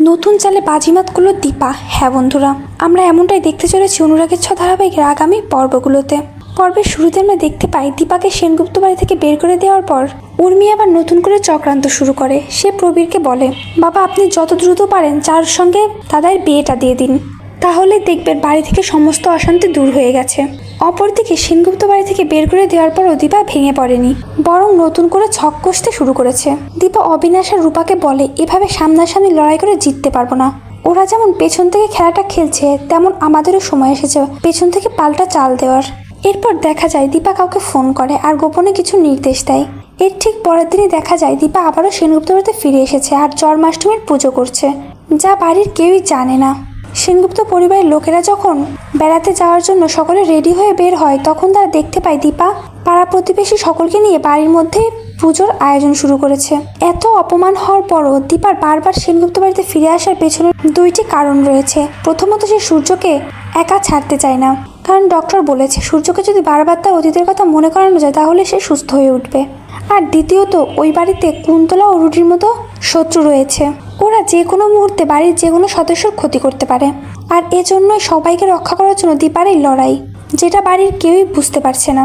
নতুন চালে বাজিমাত করল দীপা হ্যাঁ বন্ধুরা, আমরা এমনটাই দেখতে চলেছি অনুরাগের ছ ধারাবাহিকের আগামী পর্বগুলোতে। পর্বের শুরুতে আমরা দেখতে পাই দীপাকে সেনগুপ্ত বাড়ি থেকে বের করে দেওয়ার পর উর্মি আবার নতুন করে চক্রান্ত শুরু করে। সে প্রবীরকে বলে, বাবা, আপনি যত দ্রুত পারেন, চার সঙ্গে তাদের বিয়েটা দিয়ে দিন। তাহলে দেখবেন বাড়ি থেকে সমস্ত অশান্তি দূর হয়ে গেছে। অপরদিকে সেনগুপ্ত বাড়ি থেকে বের করে দেওয়ার পরও দীপা ভেঙে পড়েনি, বরং নতুন করে ছক কষতে শুরু করেছে। দীপা অবিনাশ আর রূপাকে বলে, এভাবে সামনাসামনি লড়াই করে জিততে পারব না। ওরা যেমন পেছন থেকে খেলাটা খেলছে, তেমন আমাদেরও সময় এসেছে পেছন থেকে পাল্টা চাল দেওয়ার। এরপর দেখা যায় দীপা কাউকে ফোন করে আর গোপনে কিছু নির্দেশ দেয়। এর ঠিক পরের দিনই দেখা যায় দীপা আবারও সেনগুপ্ত বাড়িতে ফিরে এসেছে আর জন্মাষ্টমীর পুজো করছে। যা বাড়ির কেউই জানে না। সেনগুপ্ত পরিবারের লোকেরা যখন বেড়াতে যাওয়ার জন্য সকলে রেডি হয়ে বের হয়, তখন তারা দেখতে পায় দীপা পাড়া প্রতিবেশী সকলকে নিয়ে বাড়ির মধ্যে পুজোর আয়োজন শুরু করেছে। এত অপমান হওয়ার পরও দীপার বারবার সেনগুপ্ত বাড়িতে ফিরে আসার পেছনে দুইটি কারণ রয়েছে। প্রথমত, সে সূর্যকে একা ছাড়তে চায় না। কারণ ডক্টর বলেছে, সূর্যকে যদি বারবার তার অতীতের কথা মনে করানো যায়, তাহলে সে সুস্থ হয়ে উঠবে। আর দ্বিতীয়ত, ওই বাড়িতে কুন্তলা ও রুটির মতো শত্রু রয়েছে। ওরা যে কোনো মুহূর্তে বাড়ির যে কোনো সদস্যর ক্ষতি করতে পারে। আর এজন্যই সবাইকে রক্ষা করার জন্য দীপার এই লড়াই, যেটা বাড়ির কেউই বুঝতে পারছে না।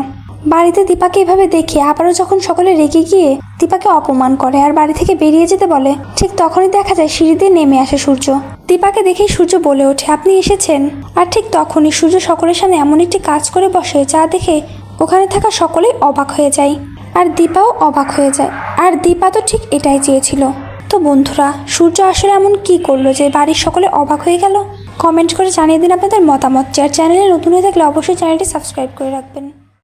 বাড়িতে দীপাকে এভাবে দেখে আবারও যখন সকলে রেগে গিয়ে দীপাকে অপমান করে আর বাড়ি থেকে বেরিয়ে যেতে বলে, ঠিক তখনই দেখা যায় সিঁড়িতে নেমে আসে সূর্য। দীপাকে দেখেই সূর্য বলে ওঠে, আপনি এসেছেন? আর ঠিক তখনই সূর্য সকলের সামনে এমন একটি কাজ করে বসে, যা দেখে ওখানে থাকা সকলেই অবাক হয়ে যায়। আর দীপাও অবাক হয়ে যায়। আর দীপা তো ঠিক এটাই চেয়েছিল। তো বন্ধুরা, সূর্য আসলে এমন কি করল যে বাড়ির সকলে অবাক হয়ে গেল? কমেন্ট করে জানিয়ে দিন আপনাদের মতামত। আর চ্যানেলে নতুন হয়ে থাকলে অবশ্যই চ্যানেলটি সাবস্ক্রাইব করে রাখবেন।